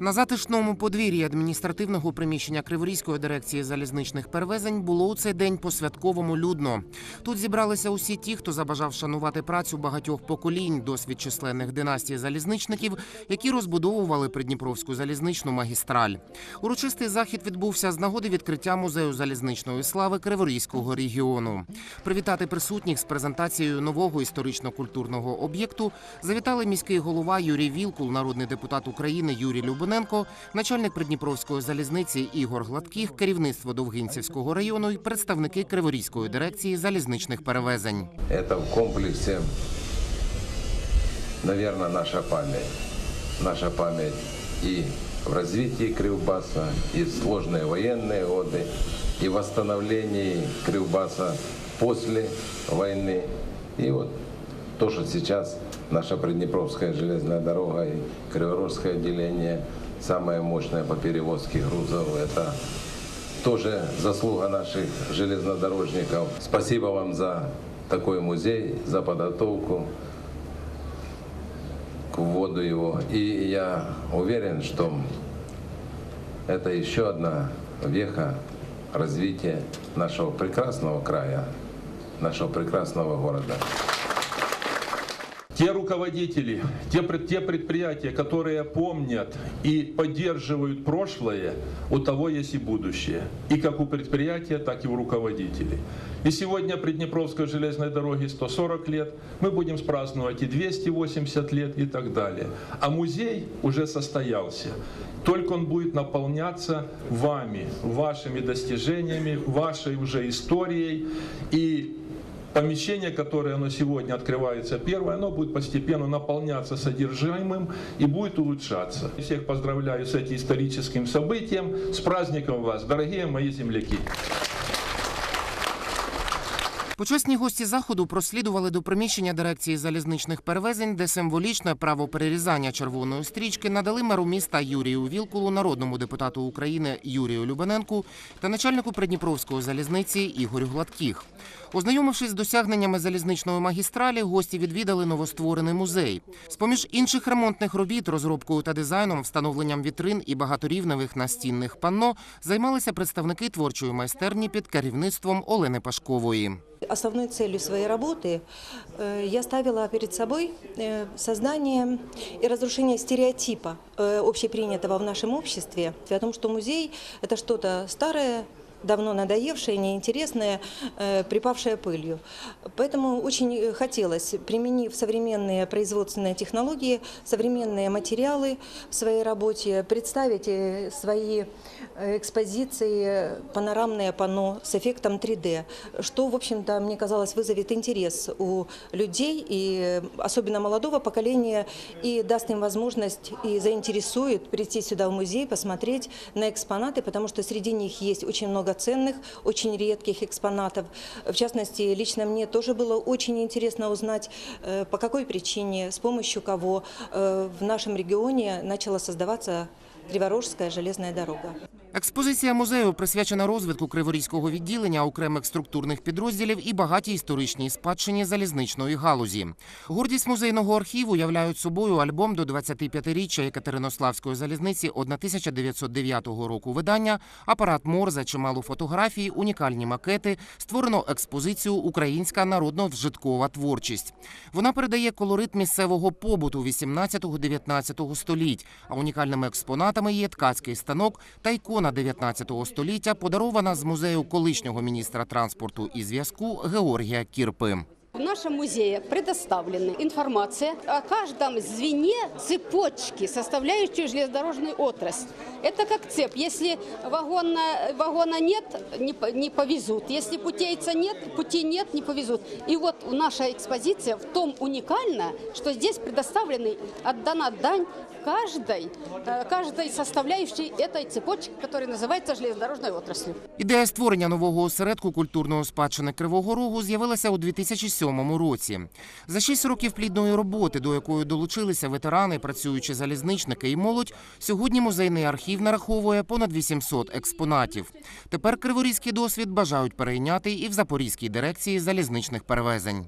На затишному подвір'ї адміністративного приміщення Криворізької дирекції залізничних перевезень було у цей день по-святковому людно. Тут зібралися усі ті, хто забажав шанувати працю багатьох поколінь, досвід численних династій залізничників, які розбудовували Придніпровську залізничну магістраль. Урочистий захід відбувся з нагоди відкриття музею залізничної слави Криворізького регіону. Привітати присутніх з презентацією нового історично-культурного об'єкту завітали міський голова Юрій Вілкул, народний депутат України Юрій Любененко, начальник Придніпровської залізниці Ігор Гладких, керівництво Довгинцівського району і представники Криворізької дирекції залізничних перевезень. Это в комплексе, наверное, наша память. Наша память и в развитии Кривбаса, и в сложные военные годы, и в восстановлении Кривбаса после войны. И вот то, что сейчас наша Приднепровская железная дорога и Криворожское отделение самое мощное по перевозке грузов, это тоже заслуга наших железнодорожников. Спасибо вам за такой музей, за подготовку к вводу его. И я уверен, что это еще одна веха развития нашего прекрасного края, нашего прекрасного города. Те руководители, те, те предприятия, которые помнят и поддерживают прошлое, у того есть и будущее. И как у предприятия, так и у руководителей. И сегодня Приднепровской железной дороге 140 лет, мы будем праздновать и 280 лет и так далее. А музей уже состоялся. Только он будет наполняться вами, вашими достижениями, вашей уже историей. И Помещение, которое оно сегодня открывается первое, оно будет постепенно наполняться содержимым и будет улучшаться. Всех поздравляю с этим историческим событием. С праздником вас, дорогие мои земляки! Почесні гості заходу прослідували до приміщення дирекції залізничних перевезень, де символічне право перерізання червоної стрічки надали меру міста Юрію Вілкулу, народному депутату України Юрію Любененку та начальнику Придніпровської залізниці Ігорю Гладких. Ознайомившись з досягненнями залізничної магістралі, гості відвідали новостворений музей. З поміж інших ремонтних робіт, розробкою та дизайном, встановленням вітрин і багаторівневих настінних панно займалися представники творчої майстерні під керівництвом Олени Пашкової. Основной целью своей работы э, я ставила перед собой э, создание и разрушение стереотипа, э, общепринятого в нашем обществе, о том, что музей – это что-то старое, давно надоевшее, неинтересное, э, припавшее пылью. Поэтому очень хотелось, применив современные производственные технологии, современные материалы в своей работе, представить э, свои э, экспозиции, панорамное панно с эффектом 3D, что, в общем-то, мне казалось, вызовет интерес у людей, и э, особенно молодого поколения, и даст им возможность и заинтересует прийти сюда в музей, посмотреть на экспонаты, потому что среди них есть очень много ценных, очень редких экспонатов. В частности, лично мне тоже было очень интересно узнать, э, по какой причине, с помощью кого э, в нашем регионе начала создаваться Криворожская железная дорога. Експозиція музею присвячена розвитку Криворізького відділення окремих структурних підрозділів і багатій історичній спадщині залізничної галузі. Гордість музейного архіву являють собою альбом до 25-річчя Екатеринославської залізниці 1909 року видання, апарат Морзе, чимало фотографій, унікальні макети, створено експозицію Українська народно-вжиткова творчість. Вона передає колорит місцевого побуту 18-19 століть, а унікальними експонатами є ткацький станок та ікона 19 століття, подарована з музею колишнього міністра транспорту і зв'язку Георгія Кірпи. В нашем музее предоставлена информация о каждом звене цепочки, составляющей железнодорожную отрасль. Это как цепь. Если вагона, вагона нет, не, по- не повезут. Если путейца нет, пути нет, не повезут. И вот наша экспозиция в том уникальна, что здесь предоставлены, отдана дань каждой, э, каждой составляющей этой цепочки, которая называется железнодорожной отраслью. Ідея створення нового осередку культурної спадщини Кривого Рогу з'явилася у 2007 році. За шість років плідної роботи, до якої долучилися ветерани, працюючі залізничники і молодь, сьогодні музейний архів нараховує понад 800 експонатів. Тепер криворізький досвід бажають перейняти і в Запорізькій дирекції залізничних перевезень.